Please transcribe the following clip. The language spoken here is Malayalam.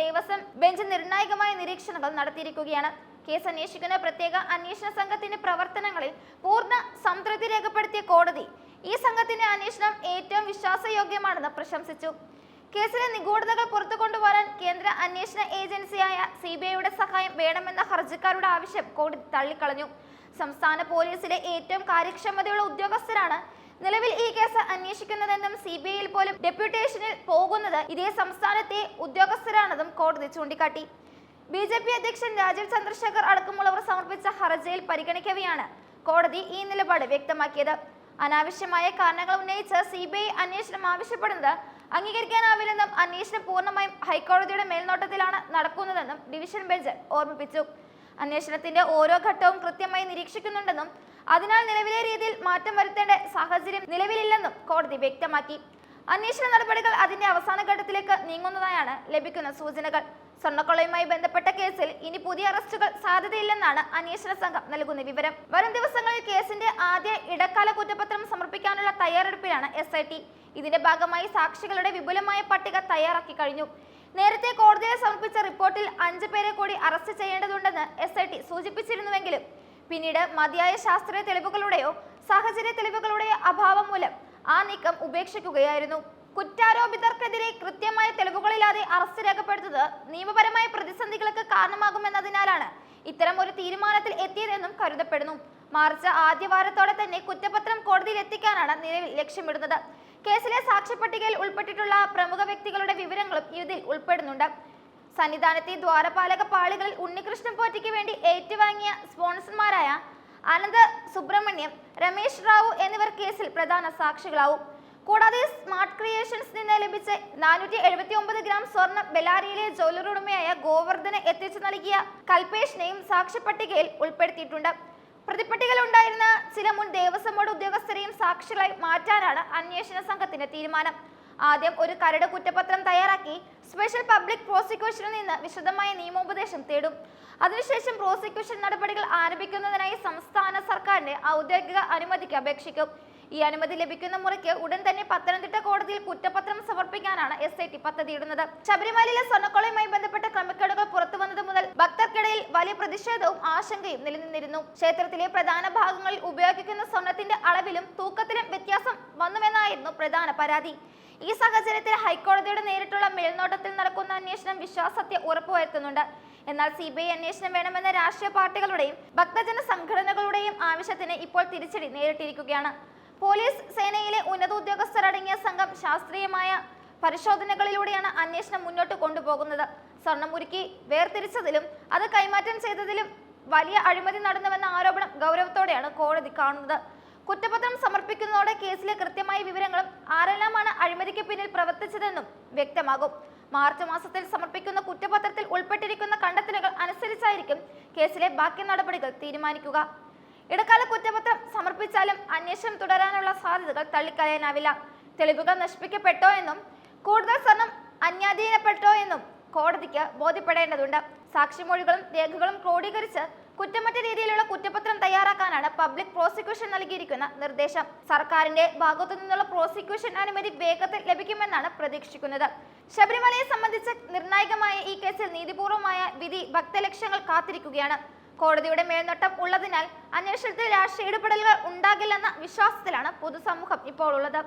ദേവസ്വം ബെഞ്ച് നിർണായകമായ നിരീക്ഷണങ്ങൾ നടത്തിയിരിക്കുകയാണ്. കേസ് അന്വേഷിക്കുന്ന പ്രത്യേക അന്വേഷണ സംഘത്തിന്റെ പ്രവർത്തനങ്ങളിൽ പൂർണ സംതൃപ്തി രേഖപ്പെടുത്തിയ കോടതി ഈ സംഘത്തിന്റെ അന്വേഷണം ഏറ്റവും വിശ്വാസയോഗ്യമാണെന്ന് പ്രശംസിച്ചു. കേസിലെ നിഗൂഢതകൾ പുറത്തു കൊണ്ടുവരാൻ കേന്ദ്ര അന്വേഷണ ഏജൻസിയായ സി ബി ഐയുടെ സഹായം വേണമെന്ന ഹർജിക്കാരുടെ ആവശ്യം കോടതി തള്ളിക്കളഞ്ഞു. സംസ്ഥാന പോലീസിലെ ഏറ്റവും കാര്യക്ഷമതയുള്ള ഉദ്യോഗസ്ഥരാണ് നിലവിൽ ഈ കേസ് അന്വേഷിക്കുന്നതെന്നും സി ബി ഐയിൽ പോലും ഡെപ്യൂട്ടേഷനിൽ പോകുന്നത് ഇതേ സംസ്ഥാനത്തെ ഉദ്യോഗസ്ഥരാണെന്നും കോടതി ചൂണ്ടിക്കാട്ടി. ബി ജെ പി അധ്യക്ഷൻ രാജീവ് ചന്ദ്രശേഖർ അടക്കമുള്ളവർ സമർപ്പിച്ച ഹർജിയിൽ പരിഗണിക്കവെയാണ് കോടതി ഈ നിലപാട് വ്യക്തമാക്കിയത്. അനാവശ്യമായ കാരണങ്ങൾ ഉന്നയിച്ച് സി ബി ഐ അന്വേഷണം ആവശ്യപ്പെടുന്നത് അംഗീകരിക്കാനാവില്ലെന്നും അന്വേഷണം പൂർണമായും ഹൈക്കോടതിയുടെ മേൽനോട്ടത്തിലാണ് നടക്കുന്നതെന്നും ഡിവിഷൻ ബെഞ്ച് ഓർമ്മിപ്പിച്ചു. അന്വേഷണത്തിന്റെ ഓരോ ഘട്ടവും കൃത്യമായി നിരീക്ഷിക്കുന്നുണ്ടെന്നും അതിനാൽ നിലവിലെ രീതിയിൽ മാറ്റം വരുത്തേണ്ട സാഹചര്യം നിലവിലില്ലെന്നും കോടതി വ്യക്തമാക്കി. അന്വേഷണ നടപടികൾ അതിന്റെ അവസാന ഘട്ടത്തിലേക്ക് നീങ്ങുന്നതായാണ് ലഭിക്കുന്ന സൂചനകൾ. സ്വർണക്കൊള്ളയുമായി ബന്ധപ്പെട്ട കേസിൽ ഇനി പുതിയ അറസ്റ്റുകൾ സാധ്യതയില്ലെന്നാണ് അന്വേഷണ സംഘം നൽകുന്ന വിവരം. വരും ദിവസങ്ങളിൽ കേസിന്റെ ആദ്യ ഇടക്കാല കുറ്റപത്രം സമർപ്പിക്കാനുള്ള തയ്യാറെടുപ്പിലാണ് എസ് ഐ ടി ഇതിന്റെ ഭാഗമായി സാക്ഷികളുടെ വിപുലമായ പട്ടിക തയ്യാറാക്കി കഴിഞ്ഞു. നേരത്തെ കോടതിയെ സമർപ്പിച്ച റിപ്പോർട്ടിൽ അഞ്ചു പേരെ കൂടി അറസ്റ്റ് ചെയ്യേണ്ടതുണ്ടെന്ന് എസ് ഐ ടി സൂചിപ്പിച്ചിരുന്നുവെങ്കിലും പിന്നീട് മതിയായ ശാസ്ത്രീയ തെളിവുകളുടെയോ സാഹചര്യ തെളിവുകളുടെയോ അഭാവം മൂലം ആ നീക്കം ഉപേക്ഷിക്കുകയായിരുന്നു. കുറ്റാരോപിതർക്കെതിരെ കൃത്യമായ തെളിവുകളില്ലാതെ അറസ്റ്റ് രേഖപ്പെടുത്തുന്നത് നിയമപരമായ പ്രതിസന്ധികൾക്ക് കാരണമാകുമെന്നതിനാലാണ് ഇത്തരം ഒരു തീരുമാനത്തിൽ എത്തിയതെന്നും കരുതപ്പെടുന്നു. മാർച്ച് ആദ്യവാരത്തോടെ തന്നെ കുറ്റപത്രം കോടതിയിൽ എത്തിക്കാനാണ് നിലവിൽ ലക്ഷ്യമിടുന്നത്. കേസിലെ സാക്ഷ്യപട്ടികയിൽ ഉൾപ്പെട്ടിട്ടുള്ള പ്രമുഖ വ്യക്തികളുടെ വിവരങ്ങളും ഇതിൽ ഉൾപ്പെടുന്നുണ്ട്. സന്നിധാനത്തെ ദ്വാരപാലക പാളികളിൽ ഉണ്ണികൃഷ്ണൻ പോറ്റിക്ക് വേണ്ടി ഏറ്റുവാങ്ങിയ സ്പോൺസർമാരായ അനന്ത് സുബ്രഹ്മണ്യം രമേശ് റാവു എന്നിവർ കേസിൽ പ്രധാന സാക്ഷികളാവും. കൂടാതെ സ്മാർട്ട് ക്രിയേഷൻസ് നിന്ന് ലഭിച്ച നാനൂറ്റി എഴുപത്തി ഒമ്പത് ഗ്രാം സ്വർണം ബെലാരിയിലെ ജ്വല്ലറി ഉടമയായ ഗോവർദ്ധന് എത്തിച്ചു നൽകിയ കൽപേഷിനെയും സാക്ഷ്യപട്ടികയിൽ ഉൾപ്പെടുത്തിയിട്ടുണ്ട്. പ്രതിപട്ടികയിൽ ഉണ്ടായിരുന്ന ചില മുൻ ദേവസ്വം ബോർഡ് ഉദ്യോഗസ്ഥരെയും സാക്ഷികളായി മാറ്റാനാണ് അന്വേഷണ സംഘത്തിന്റെ തീരുമാനം. ആദ്യം ഒരു കരട് കുറ്റപത്രം തയ്യാറാക്കി സ്പെഷ്യൽ പബ്ലിക് പ്രോസിക്യൂഷനിൽ നിന്ന് വിശദമായ നിയമോപദേശം തേടും. അതിനുശേഷം പ്രോസിക്യൂഷൻ നടപടികൾ ആരംഭിക്കുന്നതിനായി സംസ്ഥാന സർക്കാരിന്റെ ഔദ്യോഗിക അനുമതിക്ക് അപേക്ഷിക്കും. ഈ അനുമതി ലഭിക്കുന്ന മുറയ്ക്ക് ഉടൻ തന്നെ പത്തനംതിട്ട കോടതിയിൽ കുറ്റപത്രം സമർപ്പിക്കാനാണ് എസ് ഐ ടി പദ്ധതിയിടുന്നത്. ശബരിമലയിലെ സ്വർണക്കൊളയുമായി ബന്ധപ്പെട്ട ക്രമക്കേടുകൾ പുറത്തു വന്നത് മുതൽ ഭക്തർക്കിടയിൽ വലിയ പ്രതിഷേധവും ആശങ്കയും നിലനിന്നിരുന്നു. ക്ഷേത്രത്തിലെ പ്രധാന ഭാഗങ്ങളിൽ ഉപയോഗിക്കുന്ന സ്വർണത്തിന്റെ അളവിലും തൂക്കത്തിലും വ്യത്യാസം വന്നുവെന്നായിരുന്നു പ്രധാന പരാതി. ഈ സാഹചര്യത്തിൽ ഹൈക്കോടതിയുടെ നേരിട്ടുള്ള മേൽനോട്ടത്തിൽ നടക്കുന്ന അന്വേഷണം വിശ്വാസത്തെ ഉറപ്പുവരുത്തുന്നുണ്ട്. എന്നാൽ സി ബി ഐ അന്വേഷണം വേണമെന്ന രാഷ്ട്രീയ പാർട്ടികളുടെയും ഭക്തജന സംഘടനകളുടെയും ആവശ്യത്തിന് ഇപ്പോൾ തിരിച്ചടി നേരിട്ടിരിക്കുകയാണ്. പോലീസ് സേനയിലെ ഉന്നത ഉദ്യോഗസ്ഥരടങ്ങിയ സംഘം ശാസ്ത്രീയമായ പരിശോധനകളിലൂടെയാണ് അന്വേഷണം മുന്നോട്ട് കൊണ്ടുപോകുന്നത്. സ്വർണമുരുക്കി വേർതിരിച്ചതിലും അത് കൈമാറ്റം ചെയ്തതിലും വലിയ അഴിമതി നടന്നുവെന്ന ആരോപണം ഗൗരവത്തോടെയാണ് കോടതി കാണുന്നത്. കുറ്റപത്രം സമർപ്പിക്കുന്നതോടെ കേസിലെ കൃത്യമായ വിവരങ്ങളും ആരെല്ലാമാണ് അഴിമതിക്ക് പിന്നിൽ പ്രവർത്തിച്ചതെന്നും വ്യക്തമാകും. മാർച്ച് മാസത്തിൽ സമർപ്പിക്കുന്ന കുറ്റപത്രത്തിൽ ഉൾപ്പെട്ടിരിക്കുന്ന കണ്ടെത്തലുകൾ അനുസരിച്ചായിരിക്കും കേസിലെ ബാക്കി നടപടികൾ തീരുമാനിക്കുക. ഇടക്കാല കുറ്റപത്രം സമർപ്പിച്ചാലും അന്വേഷണം തുടരാനുള്ള സാധ്യതകൾ തള്ളിക്കളയാനാവില്ല. തെളിവുകൾ നശിപ്പിക്കപ്പെട്ടോ എന്നും കൂടുതൽ സ്വർണം അന്യാധീനപ്പെട്ടോ എന്നും കോടതിക്ക് ബോധ്യപ്പെടേണ്ടതുണ്ട്. സാക്ഷിമൊഴികളും രേഖകളും ക്രോഡീകരിച്ച് കുറ്റമറ്റ രീതിയിലുള്ള കുറ്റപത്രം തയ്യാറാക്കാനാണ് പബ്ലിക് പ്രോസിക്യൂഷൻ നൽകിയിരിക്കുന്ന നിർദ്ദേശം. സർക്കാരിന്റെ ഭാഗത്തു നിന്നുള്ള പ്രോസിക്യൂഷൻ അനുമതി വേഗത്തിൽ ലഭിക്കുമെന്നാണ് പ്രതീക്ഷിക്കുന്നത്. ശബരിമലയെ സംബന്ധിച്ച് നിർണായകമായ ഈ കേസിൽ നീതിപൂർവമായ വിധി ഭക്തലക്ഷ്യങ്ങൾ കാത്തിരിക്കുകയാണ്. കോടതിയുടെ മേൽനോട്ടം ഉള്ളതിനാൽ അന്വേഷണത്തിൽ രാഷ്ട്രീയ ഇടപെടലുകൾ ഉണ്ടാകില്ലെന്ന വിശ്വാസത്തിലാണ് പൊതുസമൂഹം ഇപ്പോൾ ഉള്ളത്.